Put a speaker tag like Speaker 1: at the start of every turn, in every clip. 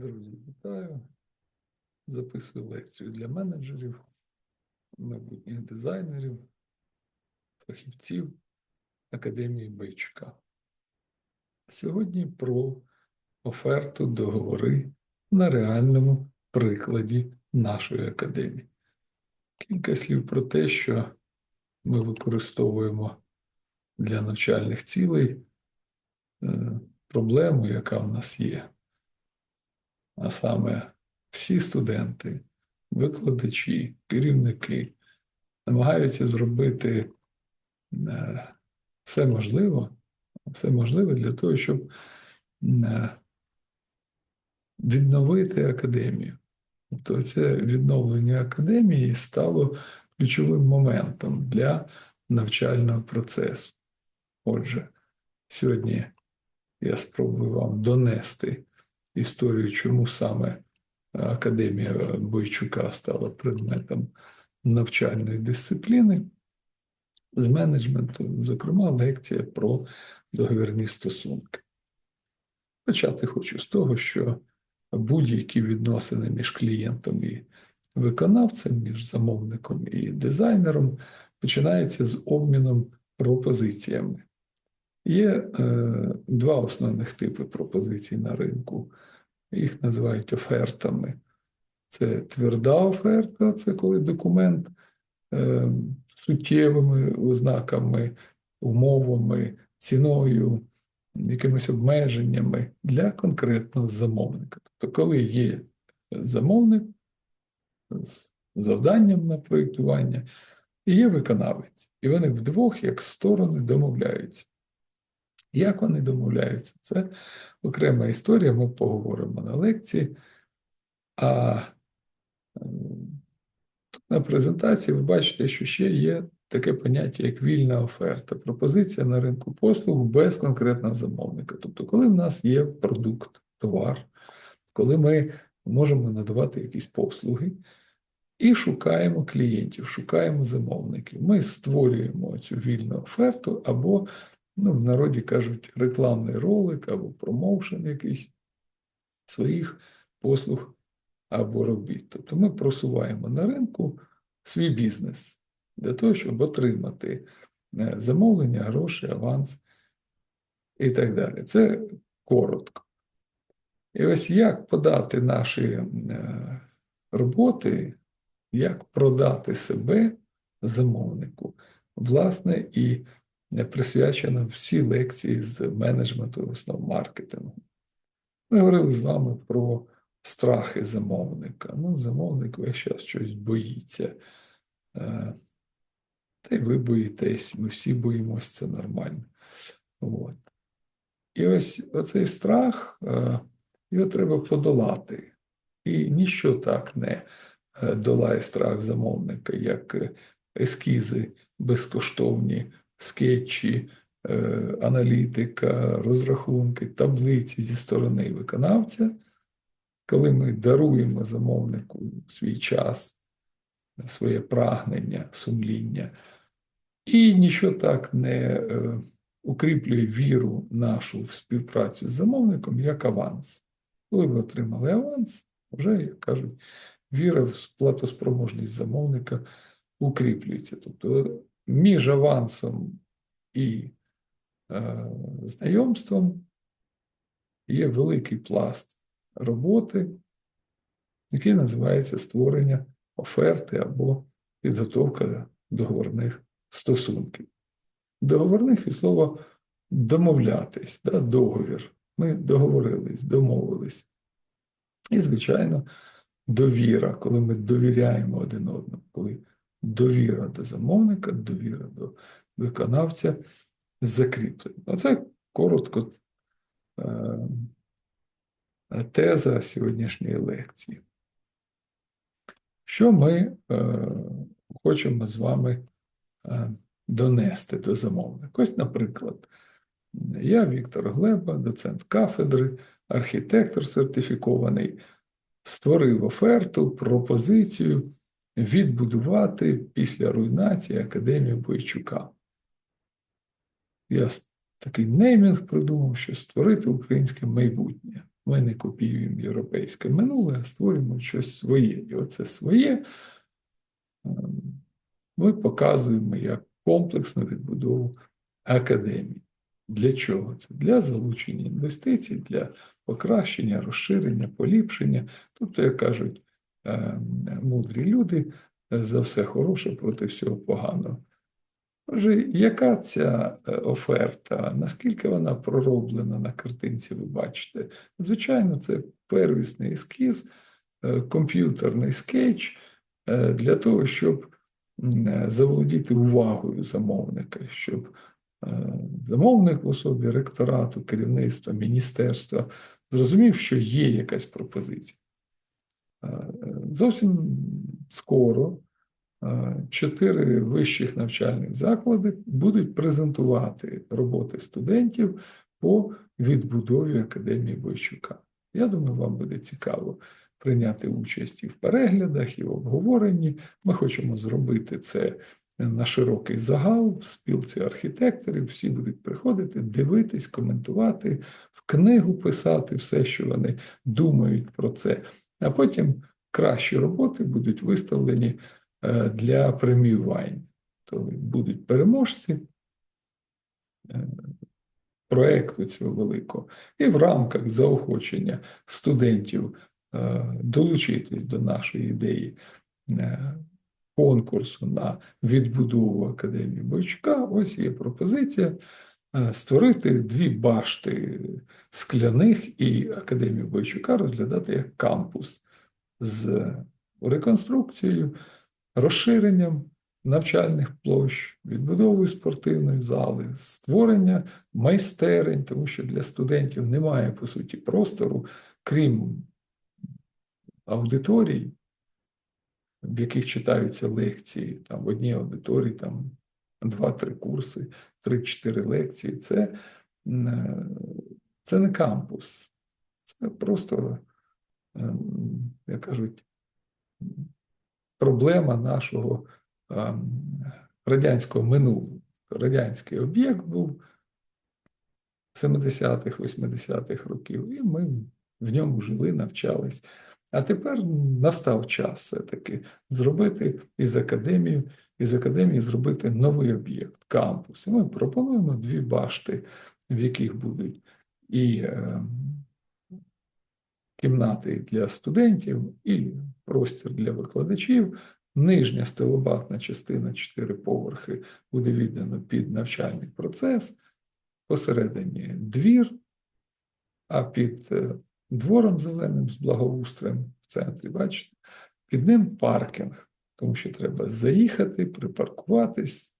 Speaker 1: Друзі, вітаю. Записую лекцію для менеджерів, майбутніх дизайнерів, фахівців Академії Бойчука. Сьогодні про оферту договори на реальному прикладі нашої академії. Кілька слів про те, що ми використовуємо для навчальних цілей е, проблему, яка в нас є а саме всі студенти, викладачі, керівники намагаються зробити е, все можливе, все можливе для того, щоб е, відновити академію. Тобто це відновлення академії стало ключовим моментом для навчального процесу. Отже, сьогодні я спробую вам донести історію, чому саме Академія Бойчука стала предметом навчальної дисципліни з менеджменту, зокрема, лекція про договірні стосунки. Почати хочу з того, що будь-які відносини між клієнтом і виконавцем, між замовником і дизайнером починаються з обміном пропозиціями. Є е, два основних типи пропозицій на ринку. Їх називають офертами. Це тверда оферта, це коли документ е, суттєвими ознаками, умовами, ціною, якимись обмеженнями для конкретного замовника. Тобто, коли є замовник з завданням на проєктування, і є виконавець, і вони вдвох, як сторони, домовляються. Як вони домовляються? Це окрема історія, ми поговоримо на лекції. А тут на презентації ви бачите, що ще є таке поняття, як вільна оферта, пропозиція на ринку послуг без конкретного замовника. Тобто, коли в нас є продукт, товар, коли ми можемо надавати якісь послуги. І шукаємо клієнтів, шукаємо замовників. Ми створюємо цю вільну оферту або ну, в народі кажуть, рекламний ролик або промоушен якийсь своїх послуг або робіт. Тобто ми просуваємо на ринку свій бізнес для того, щоб отримати е, замовлення, гроші, аванс і так далі. Це коротко. І ось як подати наші е, роботи, як продати себе замовнику, власне, і присвячена всі лекції з менеджменту основ маркетингу. Ми говорили з вами про страхи замовника. Ну, замовник весь час щось боїться. Е, та й ви боїтесь, ми всі боїмося, це нормально. От. І ось оцей страх, е, його треба подолати. І ніщо так не е, долає страх замовника, як ескізи безкоштовні скетчі, е, аналітика, розрахунки, таблиці зі сторони виконавця, коли ми даруємо замовнику свій час, своє прагнення, сумління, і нічого так не е, укріплює віру нашу в співпрацю з замовником, як аванс. Коли ви отримали аванс, вже, як кажуть, віра в платоспроможність замовника укріплюється. Тобто між авансом і е, знайомством є великий пласт роботи, який називається створення оферти або підготовка договорних стосунків. Договорних від слова домовлятись, да, договір. Ми договорились, домовились. І, звичайно, довіра, коли ми довіряємо один одному, коли довіра до замовника, довіра до виконавця закріплена. Оце коротко е, теза сьогоднішньої лекції. Що ми е, хочемо з вами е, донести до замовника? Ось, наприклад, я Віктор Глеба, доцент кафедри, архітектор сертифікований, створив оферту, пропозицію відбудувати після руйнації Академію Бойчука. Я такий неймінг придумав, що створити українське майбутнє. Ми не копіюємо європейське минуле, а створюємо щось своє. І оце своє ем, ми показуємо як комплексну відбудову академії. Для чого це? Для залучення інвестицій, для покращення, розширення, поліпшення. Тобто, як кажуть мудрі люди, е, за все хороше проти всього поганого. Отже, яка ця е, оферта? Наскільки вона пророблена на картинці, ви бачите? Звичайно, це первісний ескіз, е, комп'ютерний скетч е, для того, щоб е, заволодіти увагою замовника, щоб е, замовник в особі ректорату, керівництва, міністерства зрозумів, що є якась пропозиція. Е, Зовсім скоро е, чотири вищих навчальних заклади будуть презентувати роботи студентів по відбудові Академії Бойчука. Я думаю, вам буде цікаво прийняти участь і в переглядах, і в обговоренні. Ми хочемо зробити це на широкий загал в спілці архітекторів. Всі будуть приходити, дивитись, коментувати, в книгу писати все, що вони думають про це. А потім кращі роботи будуть виставлені е, для преміювань. То будуть переможці е, проекту цього великого, і в рамках заохочення студентів е, долучитись до нашої ідеї конкурсу на відбудову Академії Бойчука, ось є пропозиція створити дві башти скляних і Академію Бойчука розглядати як кампус з реконструкцією, розширенням навчальних площ, відбудовою спортивної зали, створення майстерень, тому що для студентів немає, по суті, простору, крім аудиторій, в яких читаються лекції, там в одній аудиторії там два-три курси, три-чотири лекції. Це, е, це не кампус, це просто, е, як кажуть, проблема нашого е, радянського минулого. Радянський об'єкт був 70-х, 80-х років, і ми в ньому жили, навчались. А тепер настав час все-таки зробити із академії, із академії зробити новий об'єкт, кампус. І ми пропонуємо дві башти, в яких будуть і е, кімнати для студентів, і простір для викладачів. Нижня стелобатна частина 4 поверхи буде віддана під навчальний процес, посередині двір, а під е, двором зеленим з благоустроєм в центрі, бачите, під ним паркінг, тому що треба заїхати, припаркуватись.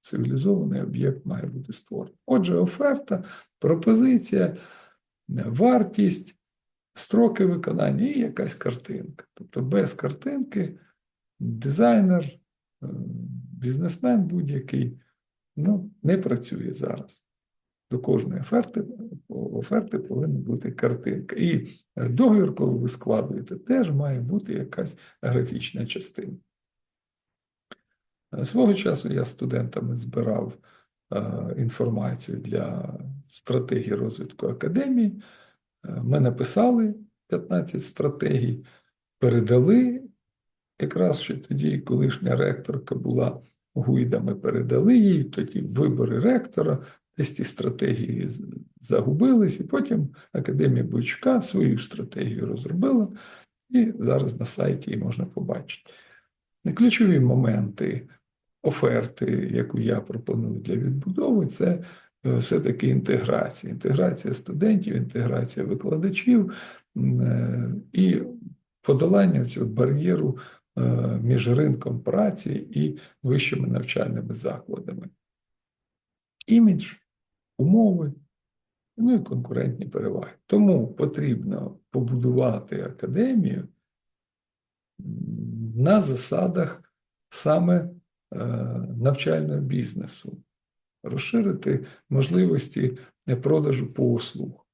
Speaker 1: Цивілізований об'єкт має бути створений. Отже, оферта, пропозиція, вартість, строки виконання і якась картинка. Тобто без картинки дизайнер, е, бізнесмен будь-який ну, не працює зараз. До кожної оферти оферти повинна бути картинка. І е, договір, коли ви складуєте, теж має бути якась графічна частина. Е, свого часу я студентами збирав інформацію для стратегії розвитку академії. Ми написали 15 стратегій, передали якраз ще тоді колишня ректорка була Гуйда, ми передали їй, тоді вибори ректора, десь ті стратегії загубились, і потім Академія Бойчука свою стратегію розробила, і зараз на сайті її можна побачити. Ключові моменти оферти, яку я пропоную для відбудови, це е, все-таки інтеграція. Інтеграція студентів, інтеграція викладачів е, і подолання цього бар'єру Е, між ринком праці і вищими навчальними закладами. Імідж, умови, ну і конкурентні переваги. Тому потрібно побудувати академію на засадах саме е, навчального бізнесу, розширити можливості продажу послуг,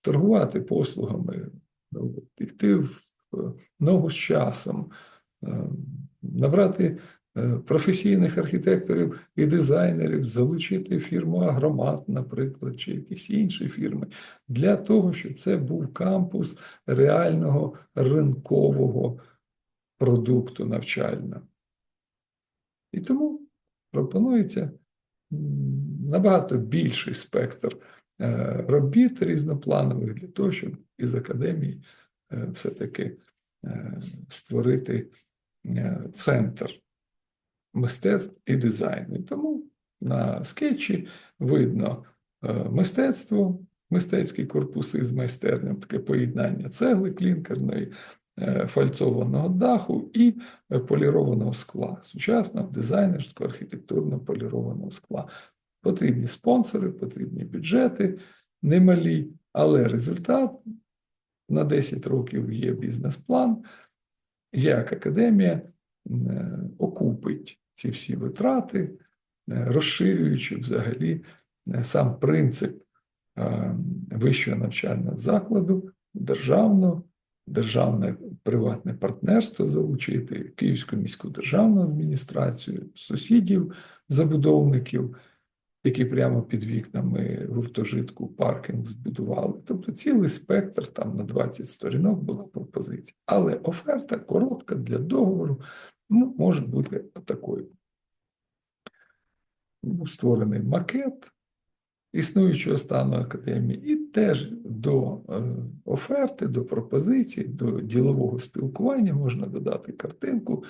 Speaker 1: торгувати послугами, йти в ногу з часом, Е, набрати е, професійних архітекторів і дизайнерів, залучити фірму Агромат, наприклад, чи якісь інші фірми, для того, щоб це був кампус реального ринкового продукту навчального. І тому пропонується набагато більший спектр е, робіт різнопланових для того, щоб із академії е, все-таки е, створити центр мистецтв і дизайну. І тому на скетчі видно мистецтво, мистецький корпус із майстерням, таке поєднання цегли клінкерної. Фальцованого даху і полірованого скла, сучасного дизайнерського архітектурно полірованого скла. Потрібні спонсори, потрібні бюджети немалі, але результат на 10 років є бізнес-план, як академія е, окупить ці всі витрати, е, розширюючи взагалі е, сам принцип вищого навчального закладу, державного, державне приватне партнерство залучити, Київську міську державну адміністрацію, сусідів, забудовників які прямо під вікнами гуртожитку паркінг збудували. Тобто цілий спектр там на 20 сторінок була пропозиція. Але оферта коротка для договору ну, може бути такою. Був створений макет існуючого стану академії, і теж до е, оферти, до пропозицій, до ділового спілкування можна додати картинку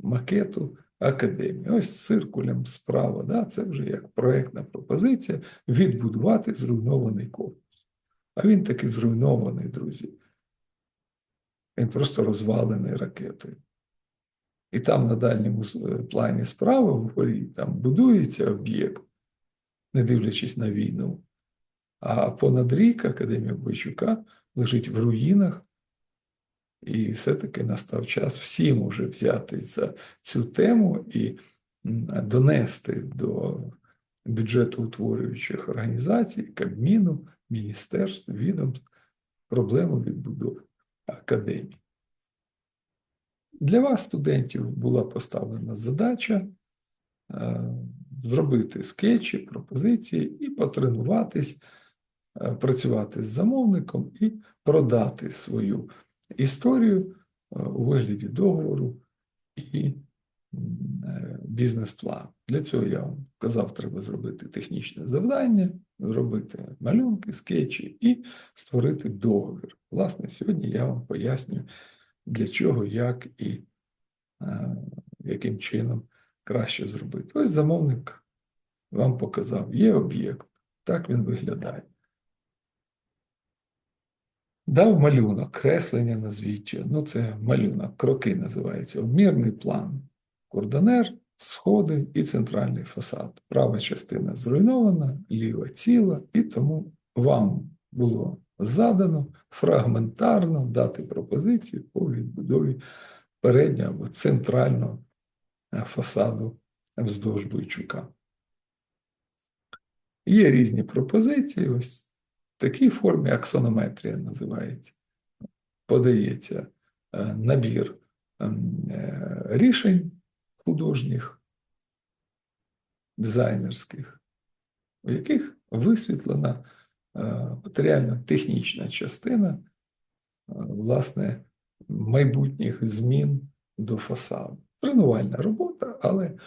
Speaker 1: макету академії. Ось циркулем справа, да, це вже як проєктна пропозиція відбудувати зруйнований корпус. А він таки зруйнований, друзі. Він просто розвалений ракетою. І там на дальньому е, плані справа вгорі там будується об'єкт, не дивлячись на війну. А понад рік Академія Бойчука лежить в руїнах і все-таки настав час всім уже взятись за цю тему і донести до бюджету утворюючих організацій, Кабміну, міністерств, відомств проблему відбудови академії. Для вас, студентів, була поставлена задача е, зробити скетчі, пропозиції і потренуватись, е, працювати з замовником і продати свою історію е, у вигляді договору і е, бізнес-план. Для цього я вам казав, треба зробити технічне завдання, зробити малюнки, скетчі і створити договір. Власне, сьогодні я вам поясню, для чого, як і е, яким чином краще зробити. Ось замовник вам показав, є об'єкт, так він виглядає. Дав малюнок, креслення назвіть, ну це малюнок, кроки називається, обмірний план, кордонер, сходи і центральний фасад. Права частина зруйнована, ліва ціла, і тому вам було задано фрагментарно дати пропозицію по відбудові переднього або центрального е, фасаду вздовж Бойчука. Є різні пропозиції. ось такій формі аксонометрія називається. Подається е, набір ем, е, рішень художніх, дизайнерських, у яких висвітлена е, матеріально-технічна частина власне майбутніх змін до фасаду. Тренувальна робота, але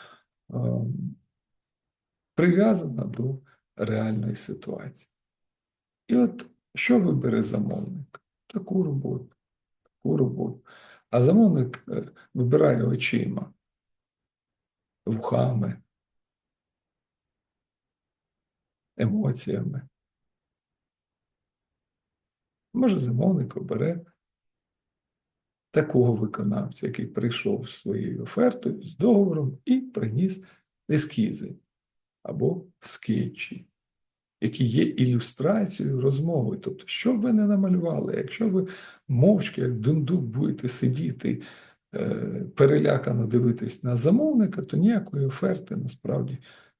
Speaker 1: ем, прив'язана до реальної ситуації. І от що вибере замовник? Таку роботу, таку роботу. А замовник е, вибирає очима, вухами, емоціями. Може, замовник обере такого виконавця, який прийшов з своєю офертою, з договором і приніс ескізи або скетчі які є ілюстрацією розмови. Тобто, що б ви не намалювали, якщо ви мовчки, як дундук, будете сидіти, е, перелякано дивитись на замовника, то ніякої оферти насправді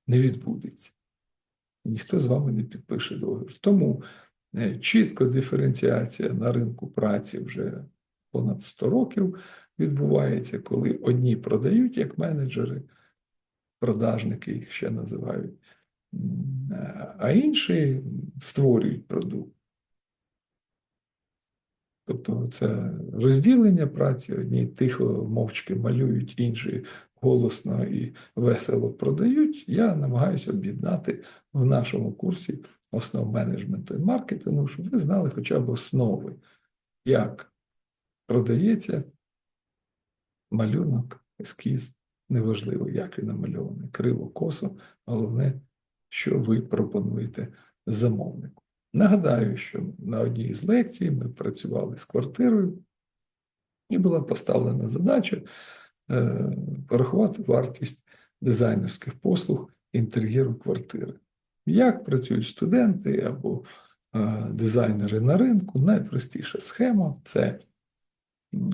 Speaker 1: не відбудеться. Ніхто з вами не підпише договір. Тому е, чітко диференціація на ринку праці вже понад 100 років відбувається, коли одні продають як менеджери, продажники їх ще називають, а інші створюють продукт. Тобто це розділення праці, одні тихо мовчки малюють, інші голосно і весело продають. Я намагаюся об'єднати в нашому курсі основ менеджменту і маркетингу, щоб ви знали хоча б основи, як продається малюнок, ескіз, неважливо, як він намальований, криво, косо, головне, що ви пропонуєте замовнику. Нагадаю, що на одній з лекцій ми працювали з квартирою, і була поставлена задача е, порахувати вартість дизайнерських послуг інтер'єру квартири. Як працюють студенти або е, дизайнери на ринку? Найпростіша схема це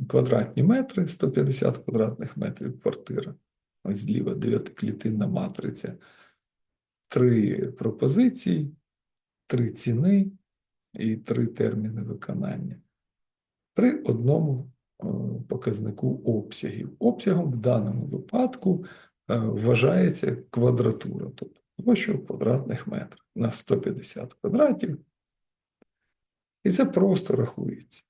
Speaker 1: квадратні метри, 150 квадратних метрів квартира. Ось зліва дев'ятиклітинна матриця. Три пропозиції, три ціни і три терміни виконання. При одному е, показнику обсягів. Обсягом в даному випадку е, вважається квадратура, тобто площа в квадратних метрах на 150 квадратів. І це просто рахується.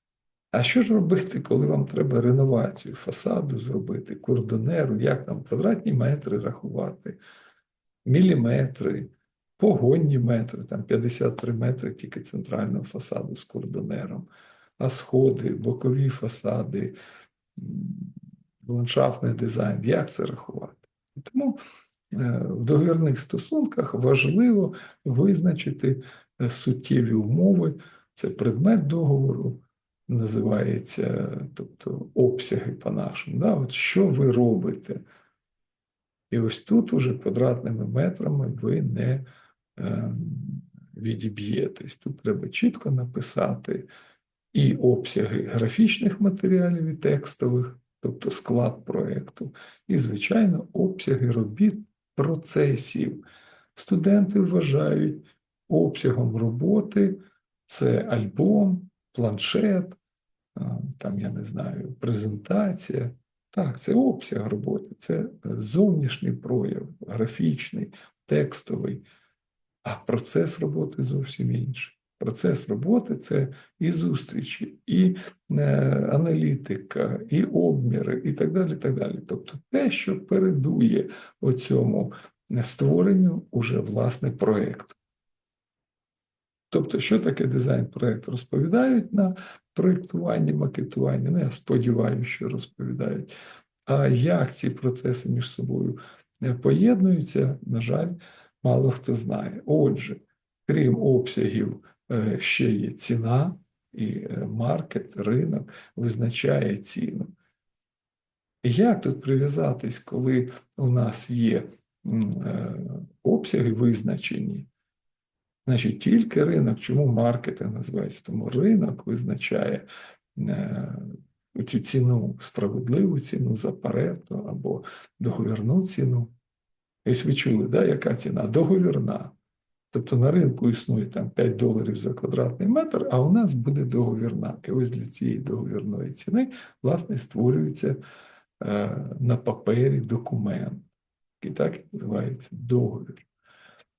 Speaker 1: А що ж робити, коли вам треба реновацію фасаду зробити, кордонеру, як там квадратні метри рахувати, міліметри, погонні метри, там 53 метри тільки центрального фасаду з кордонером, а сходи, бокові фасади, ландшафтний дизайн, як це рахувати? Тому е, в договірних стосунках важливо визначити е, суттєві умови, це предмет договору, називається, тобто обсяги по-нашому. Да? От що ви робите? І ось тут уже квадратними метрами ви не е, відіб'єтесь. Тут треба чітко написати і обсяги графічних матеріалів і текстових, тобто склад проєкту, і, звичайно, обсяги робіт процесів. Студенти вважають обсягом роботи це альбом, планшет, там, я не знаю, презентація. Так, це обсяг роботи, це зовнішній прояв, графічний, текстовий, а процес роботи зовсім інший. Процес роботи це і зустрічі, і е, аналітика, і обміри, і так далі. так далі. Тобто те, що передує оцьому створенню уже власне проєкту. Тобто, що таке дизайн-проєкт? Розповідають на проєктуванні, макетуванні. Ну, я сподіваюся, що розповідають. А як ці процеси між собою е, поєднуються, на жаль, мало хто знає. Отже, крім обсягів, е, ще є ціна, і е, маркет, ринок визначає ціну. Як тут прив'язатись, коли у нас є обсяги визначені? Значить, тільки ринок, чому маркетинг називається? Тому ринок визначає е, цю ціну, справедливу ціну за парето або договірну ціну. Ось ви чули, да, яка ціна? Договірна. Тобто на ринку існує там 5 доларів за квадратний метр, а у нас буде договірна. І ось для цієї договірної ціни, власне, створюється е, на папері документ, який так і називається договір.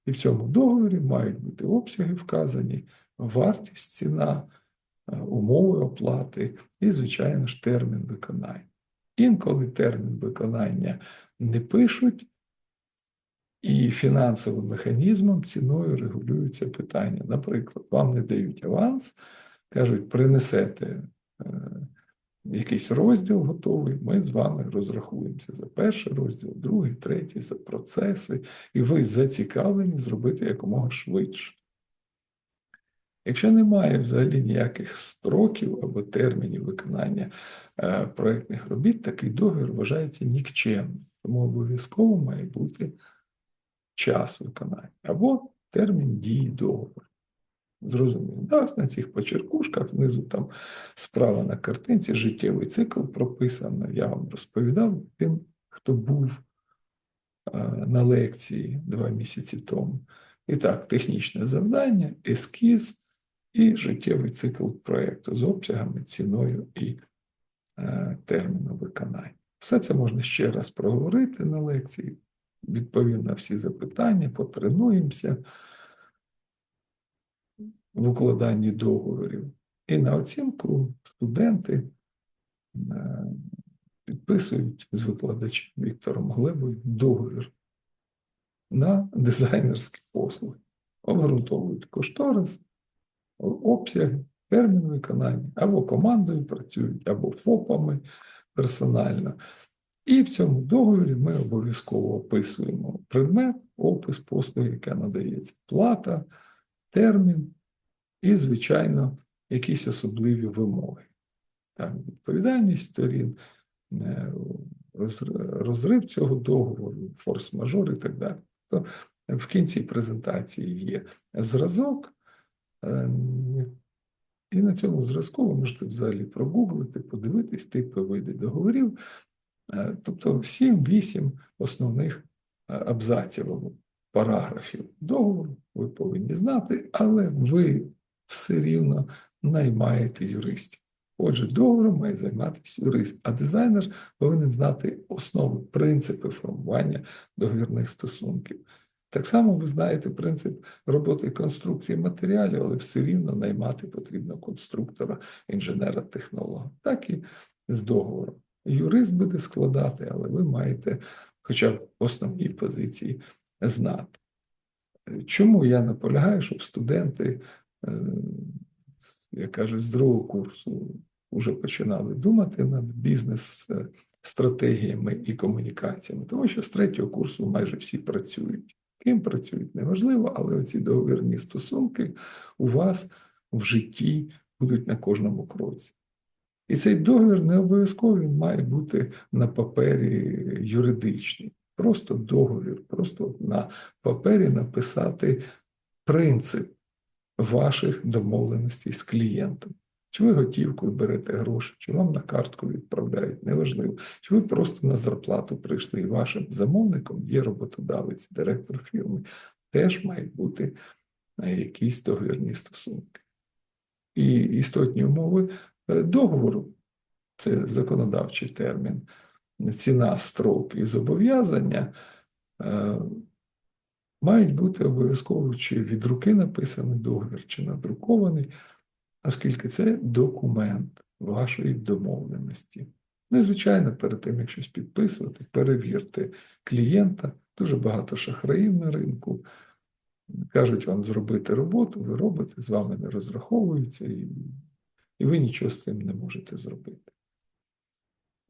Speaker 1: І в цьому договорі мають бути обсяги вказані, вартість, ціна, е, умови оплати і, звичайно ж, термін виконання. Інколи термін виконання не пишуть, і фінансовим механізмом ціною регулюються питання. Наприклад, вам не дають аванс, кажуть, принесете е, якийсь розділ готовий, ми з вами розрахуємося за перший розділ, другий, третій, за процеси, і ви зацікавлені зробити якомога швидше. Якщо немає взагалі ніяких строків або термінів виконання е, проєктних робіт, такий договір вважається нікчемним, тому обов'язково має бути час виконання або термін дії договору. Зрозуміло. Да, на цих почеркушках внизу там справа на картинці, життєвий цикл прописано. Я вам розповідав тим, хто був на лекції два місяці тому. І так, технічне завдання, ескіз і життєвий цикл проєкту з обсягами, ціною і е, терміну виконання. Все це можна ще раз проговорити на лекції, відповім на всі запитання, потренуємося в укладанні договорів. І на оцінку студенти е, підписують з викладачем Віктором Глебою договір на дизайнерські послуги, обґрунтовують кошторис, обсяги, термін виконання, або командою працюють, або ФОПами персонально. І в цьому договорі ми обов'язково описуємо предмет, опис послуги, яка надається, плата, термін і, звичайно, якісь особливі вимоги. Там відповідальність сторін, е, розрив цього договору, форс-мажор і так далі. То в кінці презентації є зразок, е, і на цьому зразку ви можете взагалі прогуглити, подивитись типи види договорів, Е, тобто 7-8 основних абзаців або параграфів договору ви повинні знати, але ви все рівно наймаєте юристів. Отже, договором має займатися юрист, а дизайнер повинен знати основи, принципи формування договірних стосунків. Так само ви знаєте принцип роботи конструкції матеріалів, але все рівно наймати потрібно конструктора, інженера-технолога, так і з договором. Юрист буде складати, але ви маєте хоча б основні позиції знати. Чому я наполягаю, щоб студенти, як кажуть, з другого курсу вже починали думати над бізнес-стратегіями і комунікаціями, тому що з третього курсу майже всі працюють. Ким працюють, неважливо, але оці договірні стосунки у вас в житті будуть на кожному кроці. І цей договір не обов'язково він має бути на папері юридичний. Просто договір, просто на папері написати принцип ваших домовленостей з клієнтом. Чи ви готівкою берете гроші, чи вам на картку відправляють, неважливо. Чи ви просто на зарплату прийшли, і вашим замовником є роботодавець, директор фірми, теж мають бути е, якісь договірні стосунки. І істотні умови е, договору це законодавчий термін, ціна, строк і зобов'язання е, мають бути обов'язково чи від руки написаний договір, чи надрукований, оскільки це документ вашої домовленості. Ну і, звичайно, перед тим, як щось підписувати, перевірте клієнта. Дуже багато шахраїв на ринку. Кажуть вам зробити роботу, ви робите, з вами не розраховуються, і, і ви нічого з цим не можете зробити.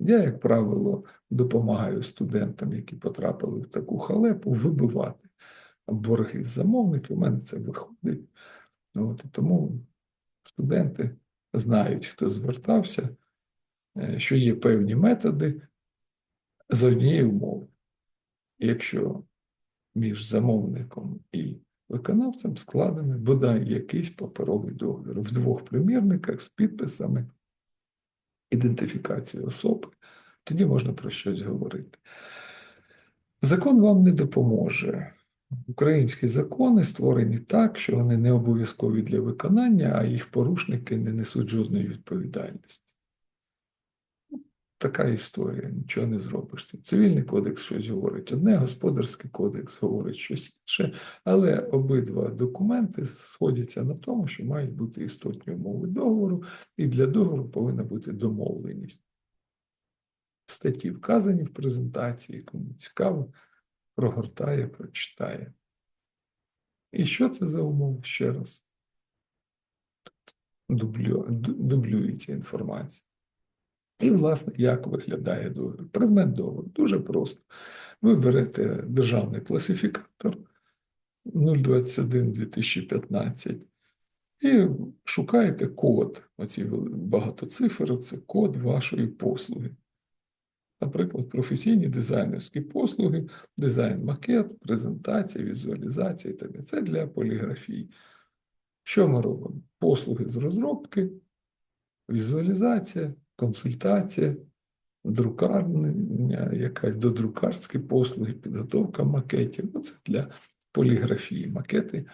Speaker 1: Я, як правило, допомагаю студентам, які потрапили в таку халепу, вибивати борги з замовників. У мене це виходить. От, тому студенти знають, хто звертався, е, що є певні методи за однією умови. Якщо між замовником і виконавцем складений бодай якийсь паперовий договір в двох примірниках з підписами ідентифікацію особи, тоді можна про щось говорити. Закон вам не допоможе. Українські закони створені так, що вони не обов'язкові для виконання, а їх порушники не несуть жодної відповідальності. Така історія, нічого не зробиш. Цивільний кодекс щось говорить одне, господарський кодекс говорить щось інше, але обидва документи сходяться на тому, що мають бути істотні умови договору, і для договору повинна бути домовленість. Статті вказані в презентації, кому цікаво, прогортає, прочитає. І що це за умови? Ще раз. Дублю, дублюється інформація. І, власне, як виглядає договір? Предмет договору дуже просто. Ви берете державний класифікатор 021 2015 і шукаєте код. Оці багато цифр це код вашої послуги. Наприклад, професійні дизайнерські послуги, дизайн макет, презентація, візуалізація і так далі. Це для поліграфії. Що ми робимо? Послуги з розробки, візуалізація консультація, друкарня, якась додрукарські послуги, підготовка макетів. Ну, це для поліграфії, макети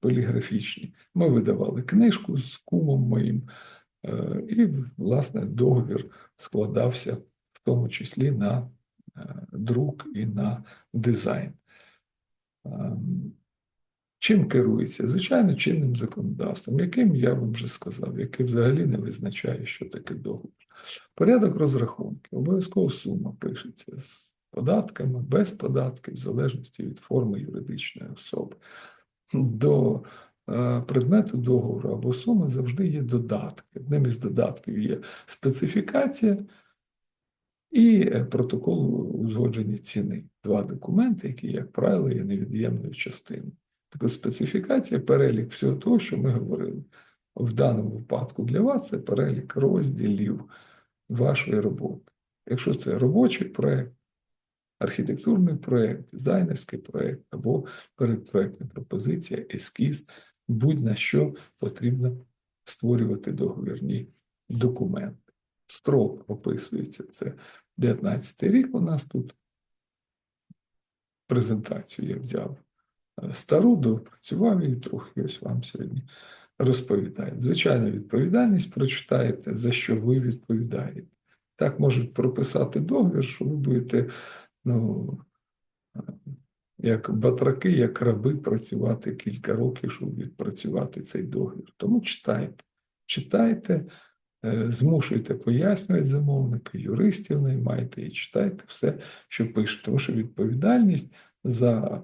Speaker 1: поліграфічні. Ми видавали книжку з кумом моїм Е, І, власне, договір складався в тому числі на е, друк і на дизайн. Ем, Чим керується? Звичайно, чинним законодавством, яким я вам вже сказав, яке взагалі не визначає, що таке договір. Порядок розрахунків, обов'язково сума пишеться з податками, без податків, в залежності від форми юридичної особи. До е, предмету договору або суми завжди є додатки. Одним із додатків є специфікація і е, протокол узгодження ціни. Два документи, які, як правило, є невід'ємною частиною. Так от специфікація перелік всього того, що ми говорили. В даному випадку для вас це перелік розділів вашої роботи. Якщо це робочий проєкт, архітектурний проєкт, дизайнерський проєкт або передпроєктна пропозиція, ескіз, будь-на що потрібно створювати договірні документи. Строк описується це 19 рік. У нас тут презентацію я взяв е, стару, допрацював її трохи. Ось вам сьогодні розповідаю. Звичайно, відповідальність прочитаєте, за що ви відповідаєте. Так можуть прописати договір, що ви будете, ну, е, як батраки, як раби працювати кілька років, щоб відпрацювати цей договір. Тому читайте, читайте, змушуйте пояснювати замовника, юристів наймайте і читайте все, що пише. Тому що відповідальність за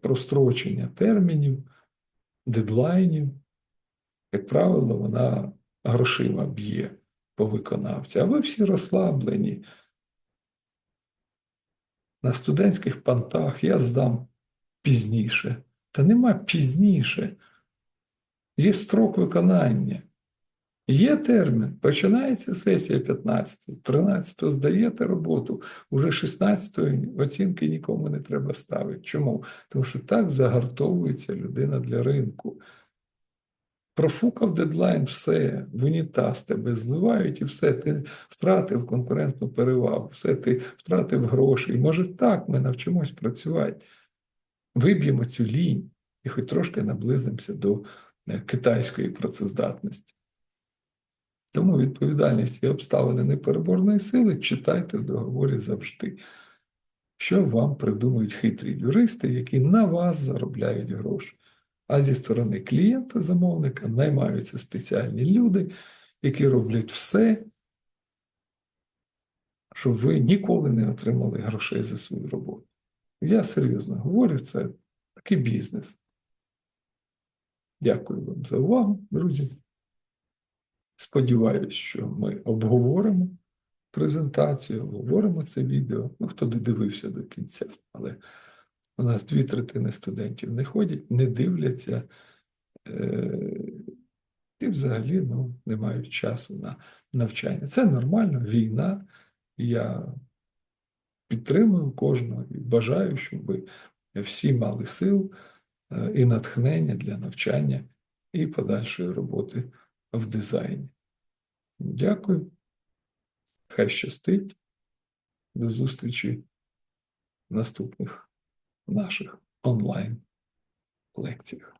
Speaker 1: прострочення термінів, дедлайнів, як правило, вона грошима б'є по виконавцю. А ви всі розслаблені. На студентських пантах я здам пізніше. Та нема пізніше. Є строк виконання. Є термін, починається сесія 15, 13-го здаєте роботу, уже 16-ї оцінки нікому не треба ставити. Чому? Тому що так загартовується людина для ринку. Профукав дедлайн, все, в унітаз тебе зливають і все, ти втратив конкурентну перевагу, все, ти втратив гроші. І може так ми навчимось працювати. Виб'ємо цю лінь і хоч трошки наблизимося до е, китайської працездатності. Тому відповідальність і обставини непереборної сили читайте в договорі завжди. Що вам придумують хитрі юристи, які на вас заробляють гроші. А зі сторони клієнта, замовника, наймаються спеціальні люди, які роблять все, щоб ви ніколи не отримали грошей за свою роботу. Я серйозно говорю, це такий бізнес. Дякую вам за увагу, друзі. Сподіваюсь, що ми обговоримо презентацію, обговоримо це відео. Ну, хто додивився до кінця, але у нас дві третини студентів не ходять, не дивляться е- і взагалі ну, не мають часу на навчання. Це нормально, війна. Я підтримую кожного і бажаю, щоб всі мали сил е, і натхнення для навчання і подальшої роботи в дизайні. Дякую. Хай щастить. До зустрічі в наступних наших онлайн лекціях.